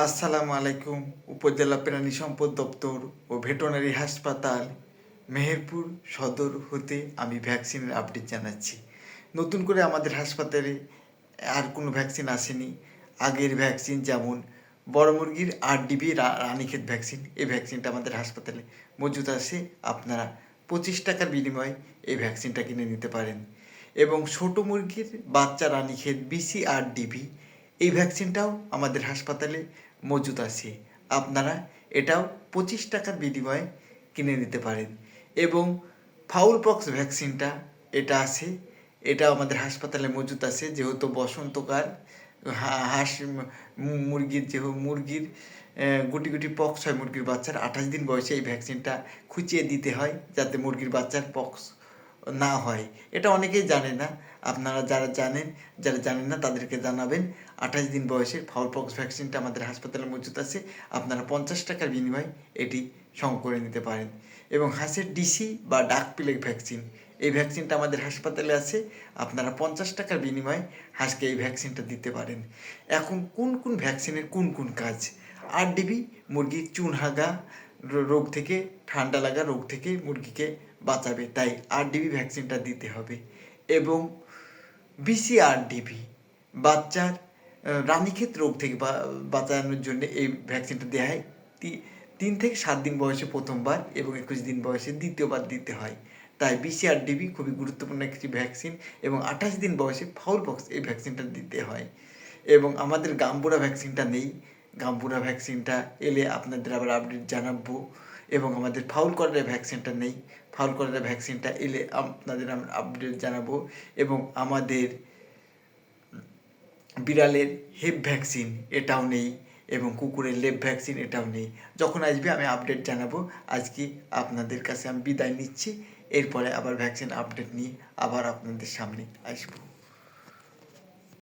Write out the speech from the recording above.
আসসালামু আলাইকুম উপজেলা প্রাণী সম্পদ দপ্তর ও ভেটেরিনারি হাসপাতাল, মেহেরপুর সদর হতে আমি ভ্যাকসিনের আপডেট জানাচ্ছি। নতুন করে আমাদের হাসপাতালে আর কোনো ভ্যাকসিন আসেনি। আগের ভ্যাকসিন যেমন বড় মুরগির আর ডিবি রানীক্ষেত ভ্যাকসিন, এই ভ্যাকসিনটা আমাদের হাসপাতালে মজুদ আছে। আপনারা পঁচিশ টাকার বিনিময়ে এই ভ্যাকসিনটা কিনে নিতে পারেন। এবং ছোট মুরগির বাচ্চা রানীক্ষেত বিসি আর ডিবি এই ভ্যাকসিনটাও আমাদের হাসপাতালে মজুদ আছে। আপনারা এটাও পঁচিশ টাকার বিনিময়ে কিনে নিতে পারেন। এবং ফাউল পক্স ভ্যাকসিনটা এটা আছে এটা আমাদের হাসপাতালে মজুদ আছে। যেহেতু বসন্তকাল হাঁস মুরগির যেহেতু মুরগির গুটি গুটি পক্স হয় মুরগির বাচ্চার, আঠাশ দিন বয়সে এই ভ্যাকসিনটা খুঁচিয়ে দিতে হয় যাতে মুরগির বাচ্চার পক্স না হয়। এটা অনেকেই জানে না। আপনারা যারা জানেন যারা জানেন না, তাদেরকে জানাবেন। আঠাশ দিন বয়সে ফাউল পক্স ভ্যাকসিনটা আমাদের হাসপাতালে মজুত আছে। আপনারা পঞ্চাশ টাকার বিনিময়ে এটি সংগ্রহ করে নিতে পারেন। এবং হাঁসের ডিসি বা ডাক প্লেগ ভ্যাকসিন, এই ভ্যাকসিনটা আমাদের হাসপাতালে আছে। আপনারা পঞ্চাশ টাকার বিনিময়ে হাঁসকে এই ভ্যাকসিনটা দিতে পারেন। এখন কোন কোন ভ্যাকসিনের কোন কোন কাজ? আর ডিবি মুরগির চুনহাগা রো- রোগ থেকে, ঠান্ডা লাগা রোগ থেকে মুরগিকে বাঁচাবে। তাই আর ডিবি ভ্যাকসিনটা দিতে হবে। এবং বিসিআর ডিবি বাচ্চার রানীক্ষেত রোগ থেকে বাঁচানোর জন্য এই ভ্যাকসিনটা দেওয়া হয়। তিন থেকে সাত দিন বয়সে প্রথমবার এবং একুশ দিন বয়সে দ্বিতীয়বার দিতে হয়। তাই বিসিআর ডিবি খুবই গুরুত্বপূর্ণ একটি ভ্যাকসিন এবং আঠাশ দিন বয়সে ফাউল বক্স এই ভ্যাকসিনটা দিতে হয়। এবং আমাদের গাম্বুরা ভ্যাকসিনটা নেই। গাম্বুরা ভ্যাকসিনটা এলে আপনাদের আবার আপডেট জানাব। এবং আমাদের ফাউল করার ভ্যাকসিনটা নেই। ফাউল করার ভ্যাকসিনটা এলে আপনাদের আমরা আপডেট জানাব। এবং আমাদের বিড়ালের হেপ ভ্যাকসিন এটাও নেই এবং কুকুরের লেপ ভ্যাকসিন এটাও নেই। যখন আসবে আমি আপডেট জানাব। আজকে আপনাদের কাছে আমি বিদায় নিচ্ছি। এরপরে আবার ভ্যাকসিন আপডেট নিয়ে আবার আপনাদের সামনে আসব।